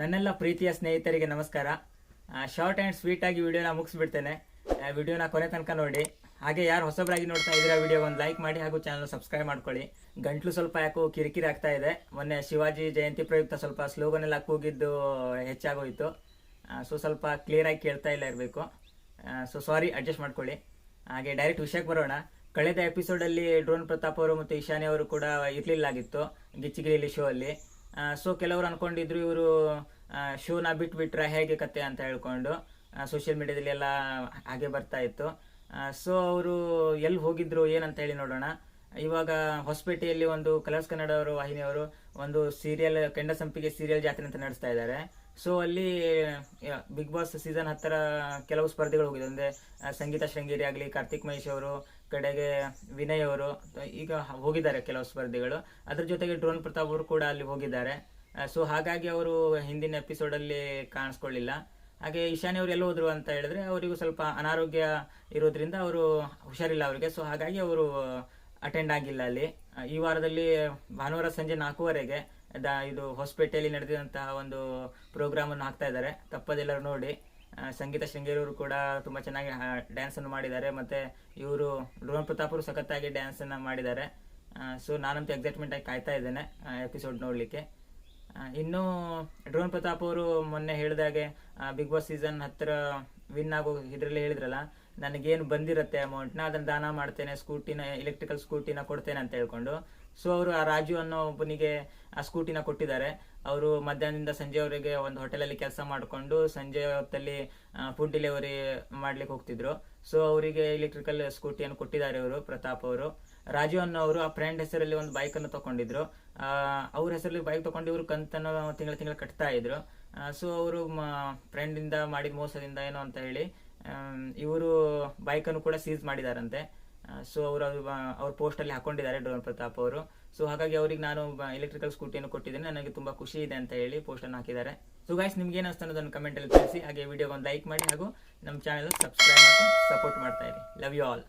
ನನ್ನೆಲ್ಲ ಪ್ರೀತಿಯ ಸ್ನೇಹಿತರಿಗೆ ನಮಸ್ಕಾರ. ಶಾರ್ಟ್ ಆ್ಯಂಡ್ ಸ್ವೀಟಾಗಿ ವಿಡಿಯೋನ ಮುಗಿಸ್ಬಿಡ್ತೇನೆ. ವಿಡಿಯೋನ ಕೊನೆ ತನಕ ನೋಡಿ. ಹಾಗೆ ಯಾರು ಹೊಸಬರಾಗಿ ನೋಡ್ತಾ ಇದ್ರೆ ವಿಡಿಯೋ ಒಂದು ಲೈಕ್ ಮಾಡಿ ಹಾಗೂ ಚಾನಲ್ ಸಬ್ಸ್ಕ್ರೈಬ್ ಮಾಡ್ಕೊಳ್ಳಿ. ಗಂಟ್ಲು ಸ್ವಲ್ಪ ಯಾಕೋ ಕಿರಿಕಿರಿ ಆಗ್ತಾ ಇದೆ. ಮೊನ್ನೆ ಶಿವಾಜಿ ಜಯಂತಿ ಪ್ರಯುಕ್ತ ಸ್ವಲ್ಪ ಸ್ಲೋಗನ್ ಎಲ್ಲ ಕೂಗಿದ್ದು ಹೆಚ್ಚಾಗೋಯಿತು. ಸೊ ಸ್ವಲ್ಪ ಕ್ಲಿಯರಾಗಿ ಕೇಳ್ತಾ ಇಲ್ಲ ಇರಬೇಕು. ಸೊ ಸಾರಿ ಅಡ್ಜಸ್ಟ್ ಮಾಡ್ಕೊಳ್ಳಿ. ಹಾಗೆ ಡೈರೆಕ್ಟ್ ವಿಷಯಕ್ಕೆ ಬರೋಣ. ಕಳೆದ ಎಪಿಸೋಡಲ್ಲಿ ಡ್ರೋನ್ ಪ್ರತಾಪ್ ಅವರು ಮತ್ತು ಈಶಾನಿ ಅವರು ಕೂಡ ಇರಲಿಲ್ಲಾಗಿತ್ತು, ಗಿಚ್ಚಿಗಿರಿಲಿ ಶೋ ಅಲ್ಲಿ. ಸೊ ಕೆಲವರು ಅನ್ಕೊಂಡಿದ್ರು ಇವರು ಶೂನ ಬಿಟ್ಬಿಟ್ರೆ ಹೇಗೆ ಕತೆ ಅಂತ ಹೇಳ್ಕೊಂಡು ಸೋಷಿಯಲ್ ಮೀಡಿಯಾದಲ್ಲಿ ಎಲ್ಲ ಹಾಗೆ ಬರ್ತಾ ಇತ್ತು. ಸೊ ಅವರು ಎಲ್ಲಿ ಹೋಗಿದ್ರು, ಏನಂತ ಹೇಳಿ ನೋಡೋಣ. ಇವಾಗ ಹೊಸಪೇಟೆಯಲ್ಲಿ ಒಂದು ಕಲರ್ಸ್ ಕನ್ನಡ ಅವರು, ವಾಹಿನಿಯವರು, ಒಂದು ಸೀರಿಯಲ್ ಕೆಂಡ ಸಂಪಿಗೆ ಸೀರಿಯಲ್ ಜಾತ್ರೆ ಅಂತ ನಡೆಸ್ತಾ ಇದ್ದಾರೆ ಸೊ ಅಲ್ಲಿ ಬಿಗ್ ಬಾಸ್ ಸೀಸನ್ ಹತ್ತರ ಕೆಲವು ಸ್ಪರ್ಧೆಗಳು ಹೋಗಿದೆ. ಅಂದರೆ ಸಂಗೀತ ಶೃಂಗೇರಿ ಆಗಲಿ, ಕಾರ್ತಿಕ್ ಮಹೇಶ್ ಅವರು, ಕಡೆಗೆ ವಿನಯ್ ಅವರು ಈಗ ಹೋಗಿದ್ದಾರೆ ಕೆಲವು ಸ್ಪರ್ಧೆಗಳು. ಅದ್ರ ಜೊತೆಗೆ ಡ್ರೋನ್ ಪ್ರತಾಪ್ ಅವರು ಕೂಡ ಅಲ್ಲಿ ಹೋಗಿದ್ದಾರೆ. ಸೊ ಹಾಗಾಗಿ ಅವರು ಹಿಂದಿನ ಎಪಿಸೋಡಲ್ಲಿ ಕಾಣಿಸ್ಕೊಳ್ಳಿಲ್ಲ. ಹಾಗೆ ಈಶಾನಿ ಅವರು ಎಲ್ಲ ಹೋದರು ಅಂತ ಹೇಳಿದ್ರೆ, ಅವರಿಗೂ ಸ್ವಲ್ಪ ಅನಾರೋಗ್ಯ ಇರೋದ್ರಿಂದ ಅವರು ಹುಷಾರಿಲ್ಲ ಅವರಿಗೆ. ಸೊ ಹಾಗಾಗಿ ಅವರು ಅಟೆಂಡ್ ಆಗಿಲ್ಲ ಅಲ್ಲಿ. ಈ ವಾರದಲ್ಲಿ ಭಾನುವಾರ ಸಂಜೆ ನಾಲ್ಕೂವರೆಗೆ ದ- ಇದು ಹೊಸಪೇಟೆಯಲ್ಲಿ ನಡೆದಿದಂತಹ ಒಂದು ಪ್ರೋಗ್ರಾಮ್ ಅನ್ನು ಹಾಕ್ತಾ ಇದ್ದಾರೆ. ತಪ್ಪದೆಲ್ಲರೂ ನೋಡಿ. ಸಂಗೀತ ಶೃಂಗೇರಿಯವರು ಕೂಡ ತುಂಬ ಚೆನ್ನಾಗಿ ಡ್ಯಾನ್ಸ್ ಅನ್ನು ಮಾಡಿದ್ದಾರೆ. ಮತ್ತೆ ಇವರು ಡ್ರೋನ್ ಪ್ರತಾಪ್ ಅವರು ಸಖತ್ತಾಗಿ ಡ್ಯಾನ್ಸ್ ಅನ್ನ ಮಾಡಿದ್ದಾರೆ. ಸೊ ನಾನಂತೂ ಎಕ್ಸೈಟ್ಮೆಂಟ್ ಆಗಿ ಕಾಯ್ತಾ ಇದ್ದೇನೆ ಎಪಿಸೋಡ್ ನೋಡಲಿಕ್ಕೆ. ಇನ್ನು ಡ್ರೋನ್ ಪ್ರತಾಪ್ ಅವರು ಮೊನ್ನೆ ಹೇಳಿದಾಗೆ ಬಿಗ್ ಬಾಸ್ ಸೀಸನ್ ಹತ್ತಿರ ವಿನ್ ಆಗೋ ಇದರಲ್ಲಿ ಹೇಳಿದ್ರಲ್ಲ, ನನಗೇನು ಬಂದಿರುತ್ತೆ ಅಮೌಂಟ್ನ ಅದನ್ನು ದಾನ ಮಾಡ್ತೇನೆ, ಸ್ಕೂಟಿನ ಎಲೆಕ್ಟ್ರಿಕಲ್ ಸ್ಕೂಟಿನ ಕೊಡ್ತೇನೆ ಅಂತ ಹೇಳ್ಕೊಂಡು. ಸೊ ಅವರು ಆ ರಾಜು ಅನ್ನೋ ಒಬ್ಬನಿಗೆ ಆ ಸ್ಕೂಟಿನ ಕೊಟ್ಟಿದ್ದಾರೆ. ಅವರು ಮಧ್ಯಾಹ್ನದಿಂದ ಸಂಜೆವರೆಗೆ ಒಂದು ಹೋಟೆಲಲ್ಲಿ ಕೆಲಸ ಮಾಡಿಕೊಂಡು ಸಂಜೆ ಹೊತ್ತಲ್ಲಿ ಫುಡ್ ಡೆಲಿವರಿ ಮಾಡ್ಲಿಕ್ಕೆ ಹೋಗ್ತಿದ್ರು. ಸೊ ಅವರಿಗೆ ಎಲೆಕ್ಟ್ರಿಕಲ್ ಸ್ಕೂಟಿಯನ್ನು ಕೊಟ್ಟಿದ್ದಾರೆ ಅವರು, ಪ್ರತಾಪ್ ಅವರು. ರಾಜು ಅನ್ನೋ ಅವರು ಆ ಫ್ರೆಂಡ್ ಹೆಸರಲ್ಲಿ ಒಂದು ಬೈಕನ್ನು ತಗೊಂಡಿದ್ರು. ಅವ್ರ ಹೆಸರಲ್ಲಿ ಬೈಕ್ ತಗೊಂಡು ಇವರು ಕಂತನ್ನು ತಿಂಗಳ ತಿಂಗಳು ಕಟ್ತಾ ಇದ್ರು. ಸೊ ಅವರು ಫ್ರೆಂಡ್ ಇಂದ ಮಾಡಿದ ಮೋಸದಿಂದ ಏನೋ ಅಂತ ಹೇಳಿ ಇವರು ಬೈಕನ್ನು ಕೂಡ ಸೀಸ್ ಮಾಡಿದಾರಂತೆ. ಸೊ ಅವರು ಅವ್ರ ಪೋಸ್ಟ್ ಅಲ್ಲಿ ಹಾಕೊಂಡಿದ್ದಾರೆ ಡ್ರೋನ್ ಪ್ರತಾಪ್ ಅವರು. ಸೊ ಹಾಗಾಗಿ ಅವರಿಗೆ ನಾನು ಎಲೆಕ್ಟ್ರಿಕಲ್ ಸ್ಕೂಟಿಯನ್ನು ಕೊಟ್ಟಿದ್ದೇನೆ. ನನಗೆ ತುಂಬಾ ಖುಷಿ ಇದೆ ಅಂತ ಹೇಳಿ ಪೋಸ್ಟ್ ಅನ್ನು ಹಾಕಿದ್ದಾರೆ. ಸೊ ಗಾಯ್ಸ್ ನಿಮ್ಗೆ ಏನು ಅನಿಸ್ತು ಅನ್ನೋದನ್ನು ಕಮೆಂಟ್ ಅಲ್ಲಿ ತಿಳಿಸಿ. ಹಾಗೆ ವಿಡಿಯೋಗೆ ಒಂದು ಲೈಕ್ ಮಾಡಿ ಹಾಗೂ ನಮ್ಮ ಚಾನೆಲ್ ಸಬ್ಸ್ಕ್ರೈಬ್ ಮಾಡಿ ಸಪೋರ್ಟ್ ಮಾಡ್ತಾ ಇರಿ. Love you all